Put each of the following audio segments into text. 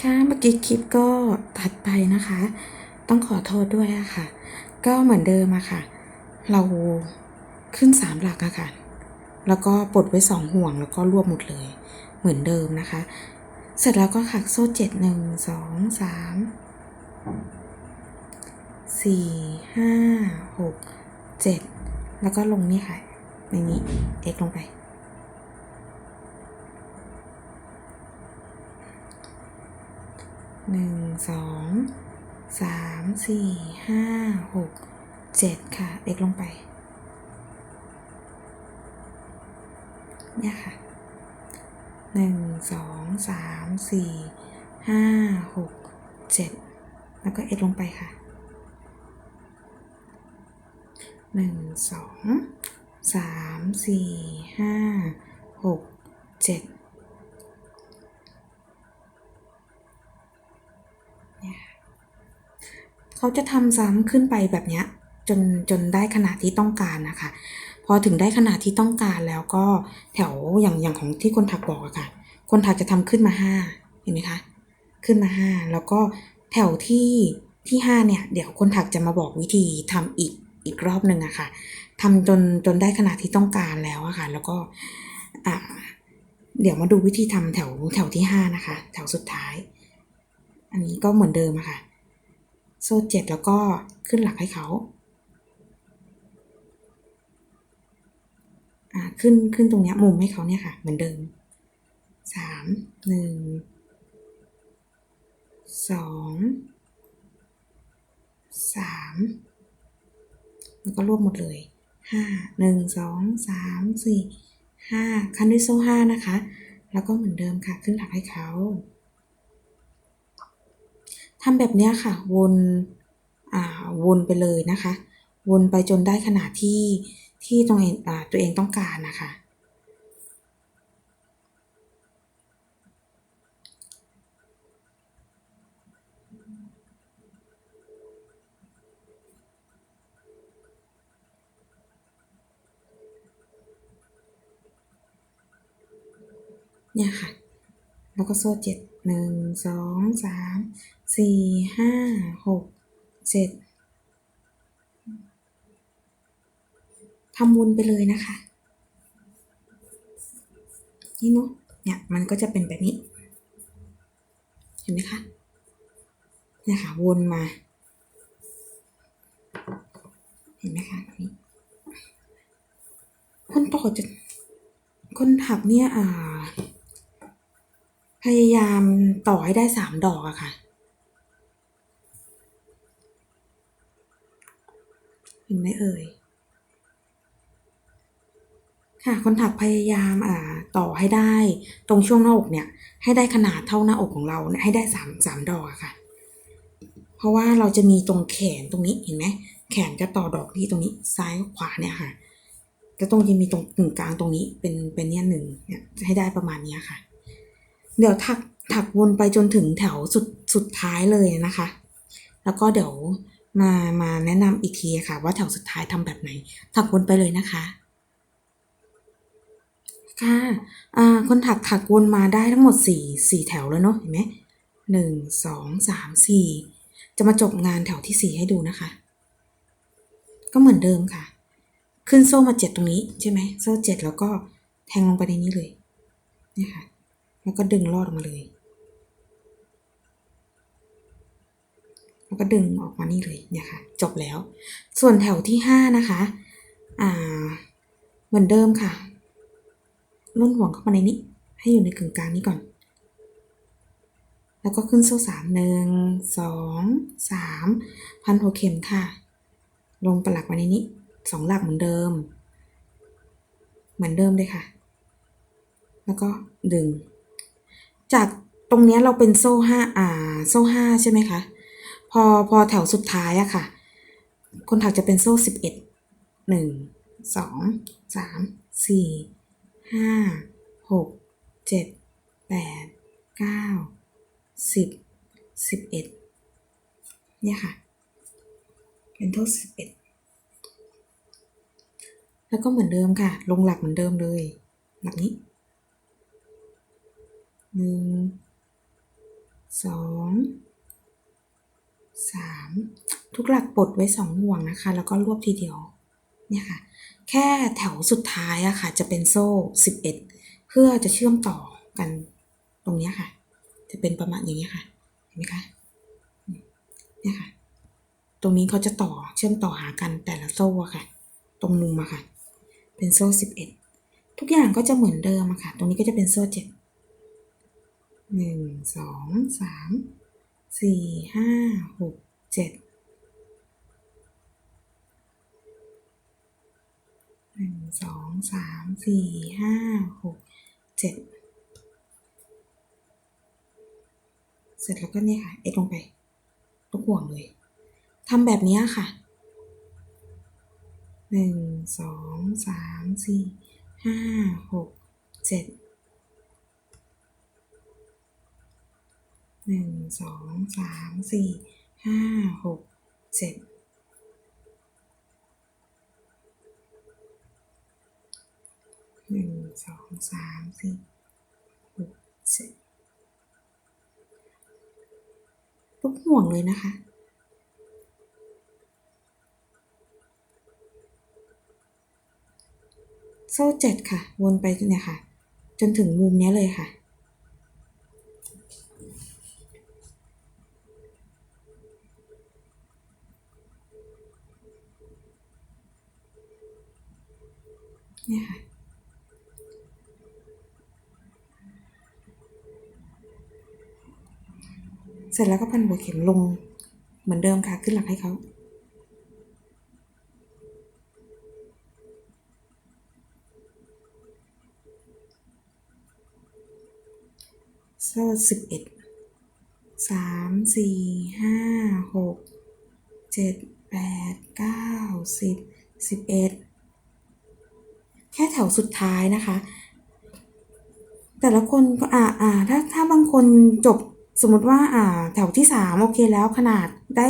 ค่ะเมื่อกี้คลิปก็ตัดไปนะคะ ต้องขอโทษด้วยอะค่ะ ก็เหมือนเดิมอะค่ะ เราขึ้นสามหลักอะค่ะ แล้วก็ปลดไว้สองห่วงแล้วก็รวบหมดเลย เหมือนเดิมนะคะ เสร็จแล้วก็ขักโซ่เจ็ดหนึ่งสองสามสี่ห้าหกเจ็ดแล้วก็ลงนี่ค่ะในนี้ x ลงไป หนึ่งสองสามสี่ห้าหกเจ็ดค่ะ x ลงไป เนี่ยค่ะหนึ่งสองสามสี่ห้าหกเจ็ดแล้วก็ x ลงไปค่ะหนึ่งสองสามสี่ห้าหกเจ็ด เขาจะทำซ้ำขึ้นไปแบบเนี้ยจนจนได้ขนาดที่ต้องการนะคะ พอถึงได้ขนาดที่ต้องการแล้วก็แถวอย่างอย่างของที่คนถักบอกอะค่ะ คนถักจะทำขึ้นมาห้าเห็นไหมคะ ขึ้นมาห้าแล้วก็แถวที่ที่ห้าเนี่ยเดี๋ยวคนถักจะมาบอกวิธีทำอีกอีกรอบหนึ่งอะค่ะทำจนจนได้ขนาดที่ต้องการแล้วอะค่ะ แล้วก็อ่าเดี๋ยวมาดูวิธีทำแถวแถวที่ห้านะคะ แถวสุดท้าย อันนี้ก็เหมือนเดิมอะค่ะ โซ่เจ็ดแล้วก็ขึ้นหลักให้เขาขึ้นขึ้นตรงนี้มุมให้เขาเนี่ยค่ะ เหมือนเดิมสามหนึ่งสองสามแล้วก็รวบหมดเลยห้าหนึ่งสองสามสี่ห้าคันด้วยโซ่ห้านะคะ แล้วก็เหมือนเดิมค่ะ ขึ้นหลักให้เขา ทำแบบนี้ค่ะ วนอ่าวนไปเลยนะคะ วนไปจนได้ขนาดที่ที่ตัวเองตัวเองต้องการนะคะ เนี่ยค่ะ แล้วก็โซ่เจ็ด หนึ่งสองสามสี่ห้าหกเจ็ดทำวนไปเลยนะคะ นี่เนาะเนี่ยมันก็จะเป็นแบบนี้ เห็นไหมคะเนี่ยค่ะวนมา เห็นไหมคะนี้คนต่อจะคนถักเนี่ยอ่า พยายามต่อให้ได้สามดอกอะค่ะ เห็นไหมเอ่ย ค่ะคนถักพยายามอ่าต่อให้ได้ตรงช่วงหน้าอกเนี่ย ให้ได้ขนาดเท่าหน้าอกของเราเนี่ยให้ได้สามสามดอกอะค่ะ เพราะว่าเราจะมีตรงแขนตรงนี้เห็นไหมแขนจะต่อดอกที่ตรงนี้ซ้ายขวาเนี่ยค่ะจะตรงจะมีตรงกึ่งกลางตรงนี้เป็นเป็นเนี่ยหนึ่งเนี่ยให้ได้ประมาณนี้ค่ะ เดี๋ยวถักถักวนไปจนถึงแถวสุดสุดท้ายเลยนะคะ แล้วก็เดี๋ยวมามาแนะนำอีกทีค่ะ ว่าแถวสุดท้ายทำแบบไหน ถักวนไปเลยนะคะค่ะอ่าคนถักถักวนมาได้ทั้งหมดสี่สี่แถวแล้วเนาะเห็นไหมหนึ่งสองสามสี่จะมาจบงานแถวที่สี่ให้ดูนะคะ ก็เหมือนเดิมค่ะ ขึ้นโซ่มาเจ็ดตรงนี้ใช่ไหมโซ่เจ็ดแล้วก็แทงลงไปในนี้เลยนี่ค่ะ แล้วก็ดึงลอดออกมาเลย แล้วก็ดึงออกมานี่เลยเนี่ยค่ะ จบแล้ว ส่วนแถวที่ห้านะคะ อ่า เหมือนเดิมค่ะล่นห่วงเข้ามาในนี้ ให้อยู่ในกึ่งกลางนี้ก่อน แล้วก็ขึ้นโซ่สามหนึ่งสองสามพันหัวเข็มค่ะ ลงปลักไว้ในนี้สองหลักเหมือนเดิม เหมือนเดิมเลยค่ะ แล้วก็ดึง จากตรงนี้เราเป็นโซ่ห้าอ่าโซ่ห้าใช่ไหมคะ พอพอแถวสุดท้ายอะค่ะ คนถักจะเป็นโซ่สิบเอ็ดหนึ่งสองสามสี่ห้าหกเจ็ดแปดเก้าสิบสิบเอ็ดเนี่ยค่ะ เป็นโทษสิบเอ็ดแล้วก็เหมือนเดิมค่ะ ลงหลักเหมือนเดิมเลย หลักนี้ หนึ่งสองสามทุกหลักปลดไว้สองห่วงนะคะ แล้วก็รวบทีเดียวเนี่ยค่ะ แค่แถวสุดท้ายอะค่ะ จะเป็นโซ่11เอ็ดเพื่อจะเชื่อมต่อกันตรงเนี้ยค่ะ จะเป็นประมาณอย่างนี้ยค่ะ เห็นไหมคะเนี่ยค่ะ ตรงนี้เขาจะต่อเชื่อมต่อหากันแต่ละโซ่อะค่ะ ตรงมุมอะค่ะ เป็นโซ่11ทุกอย่างก็จะเหมือนเดิมอะค่ะ ตรงนี้ก็จะเป็นโซ่เจ็ด หนึ่งสองสามสี่ห้าหกเจ็ดหนึ่งสองสามสี่ห้าหกเจ็ดเสร็จแล้วก็เนี่ยค่ะ เอ็กลงไปทุกห่วงเลยทำแบบนี้ค่ะหนึ่งสองสามสี่ห้าหกเจ็ด หนึ่งสองสามสี่ห้าหกเจ็ดหนึ่งสองสามสี่หกเจ็ดทุกห่วงเลยนะคะโซ่เจ็ดค่ะ วนไปเนี่ยค่ะ จนถึงมุมนี้เลยค่ะ นี่ค่ะเสร็จแล้วก็พันหัวเข็มลงเหมือนเดิมค่ะ ขึ้นหลักให้เขาโซ่สิบเอ็ดสามสี่ห้าหกเจ็ดแปดเก้าสิบสิบเอ็ด ค่แถวสุดท้ายนะคะ แต่ละคนอ่าอ่าถ้าถ้าบางคนจบสมมติว่าอ่าแถวที่สามโอเคแล้วขนาดได้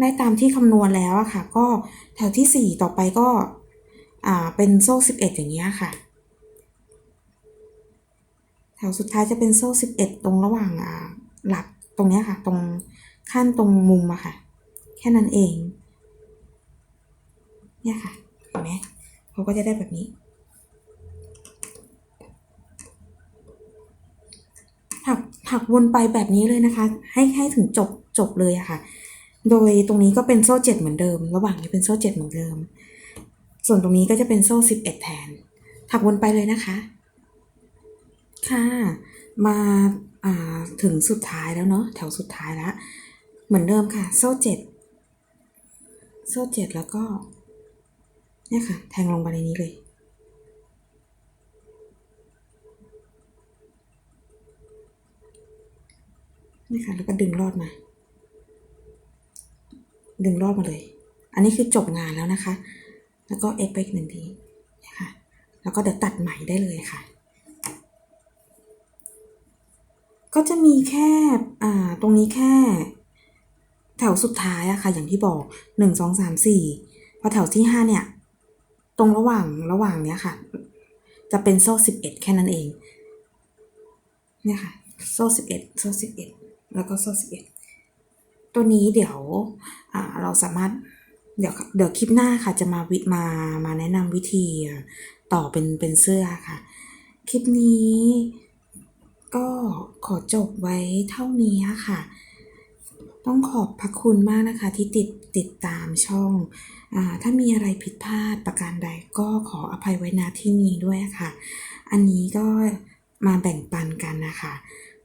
ได้ตามที่คำนวณแล้วอะค่ะ ก็แถวที่สี่ต่อไปก็อ่าเป็นโซ่สิบเอ็ดอย่างเงี้ยค่ะ แถวสุดท้ายจะเป็นโซ่สิบเอ็ดตรงระหว่างอ่าหลักตรงเนี้ยค่ะ ตรงขั้นตรงมุมอะค่ะ แค่นั้นเอง เนี่ยค่ะเห็นไหมเขาก็จะได้แบบนี้ ถักวนไปแบบนี้เลยนะคะ ให้ให้ถึงจบจบเลยอะค่ะ โดยตรงนี้ก็เป็นโซ่เจ็ดเหมือนเดิม ระหว่างนี้เป็นโซ่เจ็ดเหมือนเดิม ส่วนตรงนี้ก็จะเป็นโซ่สิบเอ็ดแทน ถักวนไปเลยนะคะ ค่ะ มาอ่าถึงสุดท้ายแล้วเนาะแถวสุดท้ายแล้วเหมือนเดิมค่ะ โซ่เจ็ดโซ่เจ็ดแล้วก็เนี่ยค่ะ แทงลงไปในนี้เลย นี่ค่ะแล้วก็ดึงรอดมา ดึงรอดมาเลย อันนี้คือจบงานแล้วนะคะ แล้วก็เอ็กไปอีกหนึ่งทีนะคะแล้วก็เดี๋ยวตัดใหม่ได้เลยค่ะ ก็จะมีแค่อ่าตรงนี้แค่ แถวสุดท้ายอะค่ะ อย่างที่บอกหนึ่งสองสามสี่พอแถวที่ห้าเนี่ย ตรงระหว่างระหว่างเนี้ยค่ะ จะเป็นโซ่สิบเอ็ดแค่นั้นเองเนี่ยค่ะ โซ่สิบเอ็ดโซ่สิบเอ็ด แล้วก็โซ่สิบเอ็ดตัวนี้เดี๋ยวเราสามารถเดี๋ยวเดี๋ยวคลิปหน้าค่ะจะมาวิมามาแนะนำวิธีต่อเป็นเป็นเสื้อค่ะ คลิปนี้ก็ขอจบไว้เท่านี้ค่ะ ต้องขอบพระคุณมากนะคะที่ติดติดตามช่องอถ้ามีอะไรผิดพลาดประการใดก็ขออภัยไว้ณที่นี้ด้วยค่ะ อันนี้ก็มาแบ่งปันกันนะคะ